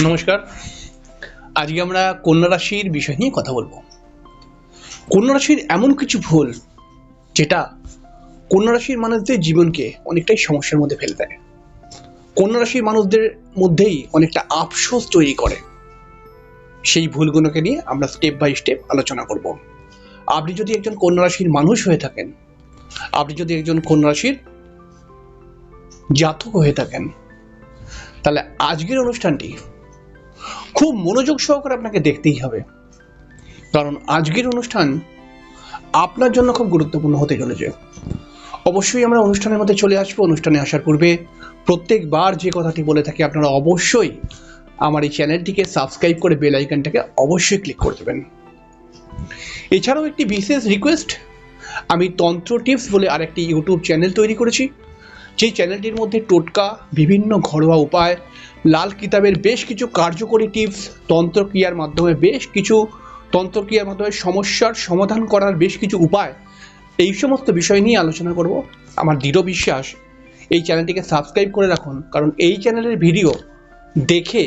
নমস্কার। আজকে আমরা কন্যা রাশির বিষয় নিয়ে কথা বলব। কন্যা রাশির এমন কিছু ভুল যেটা কন্যা রাশির মানুষদের জীবনকে অনেকটাই সমস্যার মধ্যে ফেলে দেয়। কন্যা রাশির মানুষদের মধ্যেই অনেকটা আফসোস তৈরি করে। সেই ভুলগুলোকে নিয়ে আমরা স্টেপ বাই স্টেপ আলোচনা করব। আপনি যদি একজন কন্যা রাশির মানুষ হয়ে থাকেন, আপনি যদি একজন কন্যা রাশির জাতক হয়ে থাকেন, তাহলে আজকের অনুষ্ঠানটি খুব মনোযোগ সহকারে আপনাকে দেখতেই হবে। কারণ আজকের অনুষ্ঠান আপনার জন্য খুব গুরুত্বপূর্ণ হতে চলেছে। অবশ্যই আমরা অনুষ্ঠানের মধ্যে চলে আসব। অনুষ্ঠানে আসার পূর্বে প্রত্যেকবার যে কথাটি বলে থাকি, আপনারা অবশ্যই আমার এই চ্যানেলটিকে সাবস্ক্রাইব করে বেল আইকনটাকে অবশ্যই ক্লিক করে দেবেন। এছাড়াও একটি বিশেষ রিকোয়েস্ট, আমি তন্ত্র টিপস বলে আরেকটি ইউটিউব চ্যানেল তৈরি করেছি। যেই চ্যানেলটির মধ্যে টোটকা, বিভিন্ন ঘরোয়া উপায়, লাল কিতাবের বেশ কিছু কার্যকরী টিপস, তন্ত্রক্রিয়ার মাধ্যমে বেশ কিছু, তন্ত্রক্রিয়ার মাধ্যমে সমস্যার সমাধান করার বেশ কিছু উপায়, এই সমস্ত বিষয় নিয়ে আলোচনা করব আমার দৃঢ় বিশ্বাস। এই চ্যানেলটিকে সাবস্ক্রাইব করে রাখুন, কারণ এই চ্যানেলের ভিডিও দেখে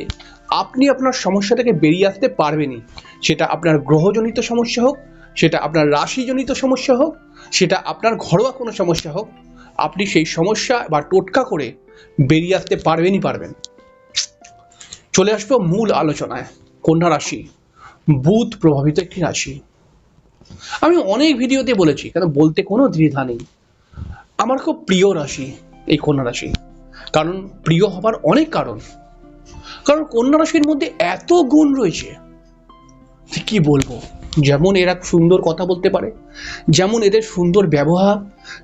আপনি আপনার সমস্যা থেকে বেরিয়ে আসতে পারবেনই। সেটা আপনার গ্রহজনিত সমস্যা হোক, সেটা আপনার রাশিজনিত সমস্যা হোক, সেটা আপনার ঘরোয়া কোনো সমস্যা হোক আপনি সেই সমস্যা বা টোটকা করে বেরিয়ে আসতে পারবেনই পারবেন। চলে আসব মূল আলোচনায়, কন্যা রাশি, বুধ প্রভাবিত একটি রাশি। আমি অনেক ভিডিওতে বলেছি, কেন বলতে কোনো দ্বিধা নেই। আমার খুব প্রিয় রাশি এই কন্যা রাশি, কারণ প্রিয় হবার অনেক কারণ। কারণ কন্যা রাশির মধ্যে এত গুণ রয়েছে কি বলব? যেমন এরা সুন্দর কথা বলতে পারে, যেমন এদের সুন্দর ব্যবহার,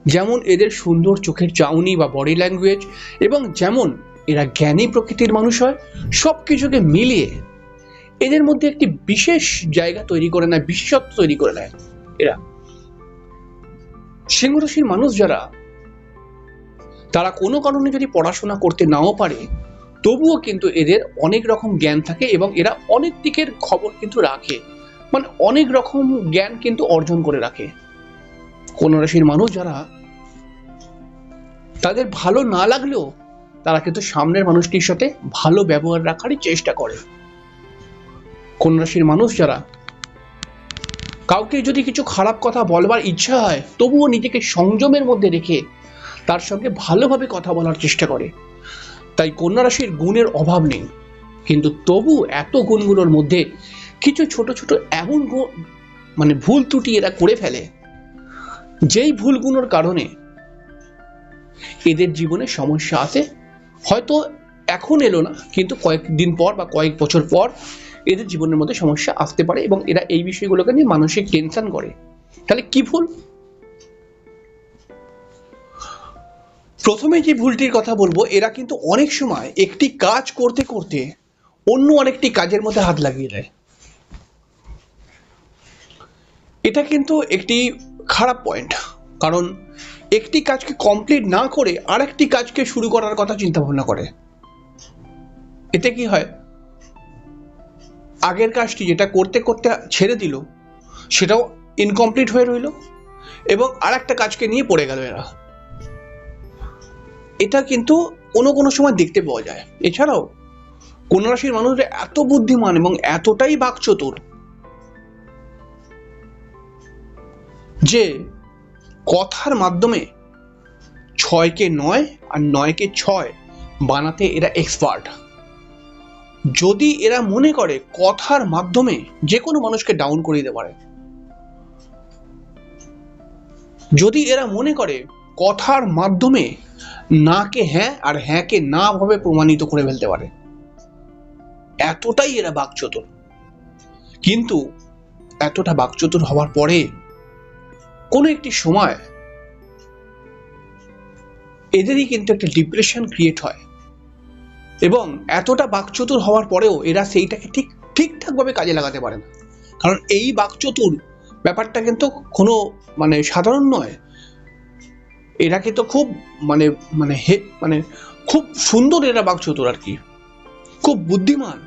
যেমন এদের সুন্দর চোখের চাউনি বা বডি ল্যাঙ্গুয়েজ এবং যেমন এরা জ্ঞানী প্রকৃতির মানুষ হয় সব কিছুকে মিলিয়ে এদের মধ্যে একটি বিশেষ জায়গা তৈরি করে নেয়, বিশেষত্ব তৈরি করে নেয় এরা। সিংহ রাশির মানুষ যারা, তারা কোনো কারণে যদি পড়াশোনা করতে নাও পারে, তবুও কিন্তু এদের অনেক রকম জ্ঞান থাকে এবং এরা অনেক দিকের খবর কিন্তু রাখে। মানে অনেক রকম জ্ঞান কিন্তু অর্জন করে রাখে। কোন রাশির মানুষ যারা তাদের ভালো না লাগলেও তারা কিন্তু সামনের মানুষটির সাথে ভালো ব্যবহার রাখারই চেষ্টা করে। কোন রাশির মানুষ যারা কাউকে যদি কিছু খারাপ কথা বলবার ইচ্ছা হয়, তবুও নিজেকে সংযমের মধ্যে রেখে তার সঙ্গে ভালোভাবে কথা বলার চেষ্টা করে। তাই কন্যা রাশির গুণের অভাব নেই। কিন্তু তবু এত গুণগুলোর মধ্যে কিছু ছোট ছোট এমন মানে ভুল ত্রুটি এরা করে ফেলে। যেই ভুলগুলোর কারণে এদের জীবনে সমস্যা আসে হয়তো এখন এলো না, কিন্তু কয়েকদিন পর বা কয়েক বছর পর এদের জীবনের মধ্যে সমস্যা আসতে পারে এবং এরা এই বিষয়গুলোকে নিয়ে মানসিক টেনশন করে। তাহলে কি ভুল? প্রথমে যে ভুলটির কথা বলব, এরা কিন্তু অনেক সময় একটি কাজ করতে করতে অন্য আরেকটি কাজের মধ্যে হাত লাগিয়ে দেয়। এটা কিন্তু একটি খারাপ পয়েন্ট কারণ একটি কাজকে কমপ্লিট না করে আরেকটি কাজকে শুরু করার কথা চিন্তা ভাবনা করে। এতে কি হয়? আগের কাজটি যেটা করতে করতে ছেড়ে দিল, সেটাও ইনকমপ্লিট হয়ে রইল এবং আর একটা কাজকে নিয়ে পড়ে গেল এরা। এটা কিন্তু কোনো কোনো সময় দেখতে পাওয়া যায়। এছাড়াও কোন রাশির মানুষরা এত বুদ্ধিমান এবং এতটাই বাকচতুর যে কথার মাধ্যমে ছয়কে নয় আর নয়কে ছয় বানাতে এরা এক্সপার্ট যদি এরা মনে করে কথার মাধ্যমে যে কোনো মানুষকে ডাউন করে দিতে পারে। যদি এরা মনে করে কথার মাধ্যমে নাকে হ্যাঁ আর হ্যাঁকে না ভাবে প্রমাণিত করে ফেলতে পারে, এতটাই এরা বাকচতুর। কিন্তু এতটা বাকচতুর হওয়ার পরে কোনো একটি সময় এদেরই কিন্তু একটা ডিপ্রেশন ক্রিয়েট হয়। এবং এতটা বাকচতুর হওয়ার পরেও এরা সেইটাকে ঠিক, ঠিকঠাকভাবে কাজে লাগাতে পারে না। কারণ এই বাকচতুর ব্যাপারটা কিন্তু কোনো মানে সাধারণ নয়। এরা কিন্তু খুব মানে মানে হে মানে খুব সুন্দর এরা বাকচতুর আর কি। খুব বুদ্ধিমান।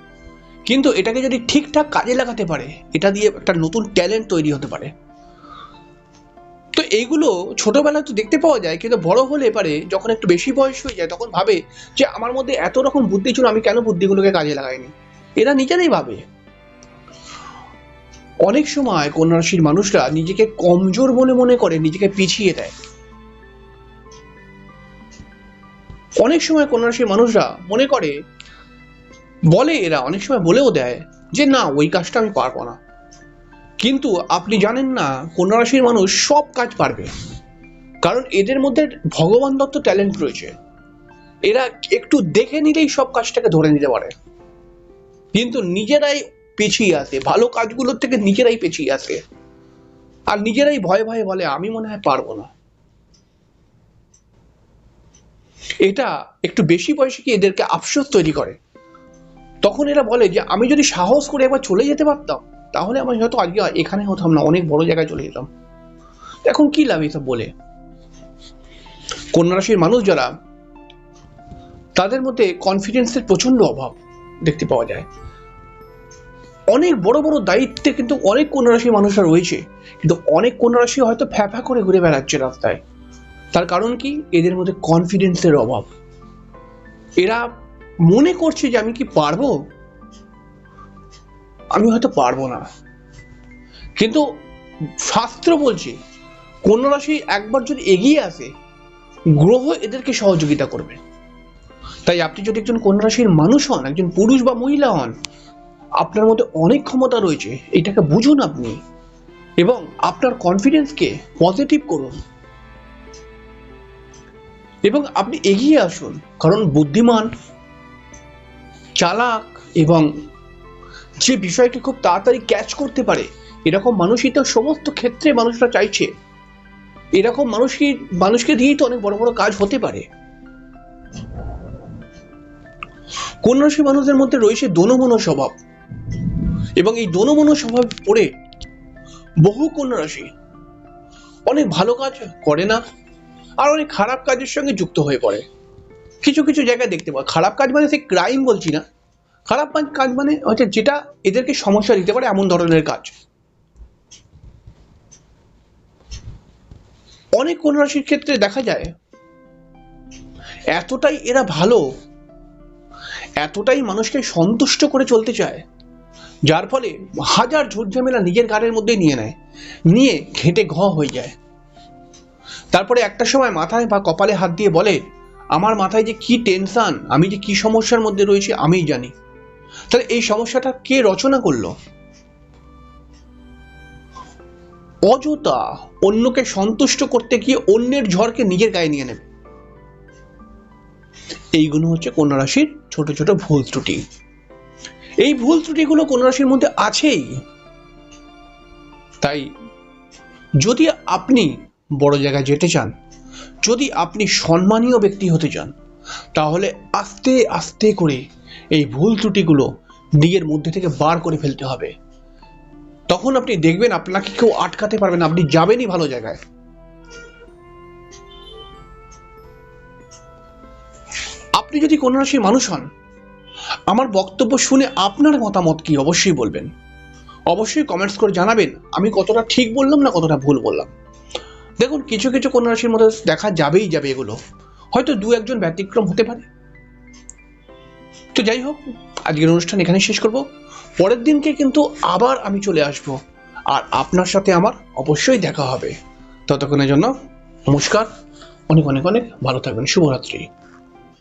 কিন্তু এটাকে যদি ঠিকঠাক কাজে লাগাতে পারে, এটা দিয়ে একটা নতুন ট্যালেন্ট তৈরি হতে পারে। তো এইগুলো ছোটবেলায় তো দেখতে পাওয়া যায়, কিন্তু বড় হলে পারে যখন একটু বেশি বয়স হয়ে যায়, তখন ভাবে যে আমার মধ্যে এত রকম বুদ্ধি ছিল, আমি কেন বুদ্ধিগুলোকে কাজে লাগাইনি? এরা নিজেরাই ভাবে। অনেক সময় কন্যা রাশির মানুষরা নিজেকে কমজোর বলে মনে করে, নিজেকে পিছিয়ে দেয়। অনেক সময় কন্যা রাশির মানুষরা মনে করে, বলে এরা, অনেক সময় বলেও দেয় যে, না, ওই কাজটা আমি পারব না। কিন্তু আপনি জানেন না কন্যা রাশির মানুষ সব কাজ পারবে। কারণ এদের মধ্যে ভগবান দত্ত ট্যালেন্ট রয়েছে। এরা একটু দেখে নিলেই সব কাজটাকে ধরে নিতে পারে। কিন্তু নিজেরাই পিছিয়ে আসে ভালো কাজগুলোর থেকে নিজেরাই পিছিয়ে আসে আর নিজেরাই ভয়ে ভয়ে বলে, আমি মনে হয় পারব না। এটা একটু বেশি বয়সে কি এদেরকে আফসোস তৈরি করে? তখন এরা বলে যে, আমি যদি সাহস করে একবার চলে যেতে পারতাম তাহলে আমি হয়তো আজকে এখানে হতাম না, অনেক বড় জায়গায় চলে যেতাম। এখন কি লাভ এসব বলে? কন্যা রাশির মানুষ যারা, তাদের মধ্যে কনফিডেন্সের প্রচণ্ড অভাব দেখতে পাওয়া যায়। অনেক বড় বড় দায়িত্বে কিন্তু অনেক কন্যা রাশির মানুষরা রয়েছে, কিন্তু অনেক কন্যা রাশি হয়তো ফ্যাফা করে ঘুরে বেড়াচ্ছে রাস্তায়। তার কারণ কি? এদের মধ্যে কনফিডেন্সের অভাব। এরা মনে করছে যে আমি কি পারব? আমি হয়তো পারব না। কিন্তু শাস্ত্র বলছে কন্যা রাশি একবার যদি এগিয়ে আসে, গ্রহ এদেরকে সহযোগিতা করবে। তাই আপনি যদি একজন কন্যা রাশির মানুষ হন, একজন পুরুষ বা মহিলা হন, আপনার মধ্যে অনেক ক্ষমতা রয়েছে, এটাকে বুঝুন আপনি। এবং আপনার কনফিডেন্সকে পজিটিভ করুন। এবং আপনি এগিয়ে আসুন, কারণ বুদ্ধিমান, চালাক এবং যে বিষয়কে খুব তাড়াতাড়ি ক্যাচ করতে পারে। এরকম মানুষই তো সমস্ত ক্ষেত্রে মানুষরা চাইছে। এরকম মানুষকে মানুষকে দিয়েই তো অনেক বড় বড় কাজ হতে পারে। কোন রাশি মানুষদের মধ্যে রয়েছে দোনমনো স্বভাব। এবং এই দোনমনো স্বভাব পড়ে বহু কন্যা রাশি অনেক ভালো কাজ করে না, আর অনেক খারাপ কাজের সঙ্গে যুক্ত হয়ে পড়ে। কিছু কিছু জায়গায় দেখতে পাওয়া খারাপ কাজ মানে সে ক্রাইম বলছি না। খারাপ কাজ- কাজ মানে হচ্ছে যেটা এদেরকে সমস্যা দিতে পারে এমন ধরনের কাজ। অনেক কোন রাশির ক্ষেত্রে দেখা যায়, এতটাই এরা ভালো, এতটাই মানুষকে সন্তুষ্ট করে চলতে চায়, যার ফলে হাজার ঝুট ঝামেলা নিজের গাড়ির মধ্যে নিয়ে নেয়, নিয়ে ঘেটে ঘ হয়ে যায়। তারপরে একটা সময় মাথায় বা কপালে হাত দিয়ে বলে, আমার মাথায় যে কি টেনশন, আমি যে কি সমস্যার মধ্যে রয়েছি, আমিই জানি। তাহলে এই সমস্যাটা কে রচনা করল? অযথা অন্যকে সন্তুষ্ট করতে গিয়ে অন্যের ঝড়কে নিজের গায়ে নিয়ে নেবে। এইগুলো হচ্ছে কন্যা রাশির ছোট ছোট ভুল ত্রুটি। এই ভুল ত্রুটিগুলো কন্যা রাশির মধ্যে আছেই। তাই যদি আপনি বড় জায়গায় যেতে চান, যদি আপনি সম্মানীয় ব্যক্তি হতে চান তাহলে আস্তে আস্তে করে এই ভুল ত্রুটিগুলো নিজের মধ্যে থেকে বার করে ফেলতে হবে। তখন আপনি দেখবেন আপনাকে কেউ আটকাতে পারবে না, আপনি যাবেনই ভালো জায়গায়। আপনি যদি কোনো রাশির মানুষ হন, আমার বক্তব্য শুনে আপনার মতামত কি অবশ্যই বলবেন। অবশ্যই কমেন্টস করে জানাবেন, আমি কতটা ঠিক বললাম না কতটা ভুল বললাম। দেখুন, কিছু কিছু কন্যা রাশির মধ্যে দেখা যাবেই যাবে এগুলো। হয়তো দু একজন ব্যতিক্রম হতে পারে। তো যাই হোক, আজকের অনুষ্ঠান এখানে শেষ করব। পরের দিনকে কিন্তু আবার আমি চলে আসব আর আপনার সাথে আমার অবশ্যই দেখা হবে। ততক্ষণের জন্য নমস্কার। অনেক অনেক অনেক ভালো থাকবেন। শুভরাত্রি।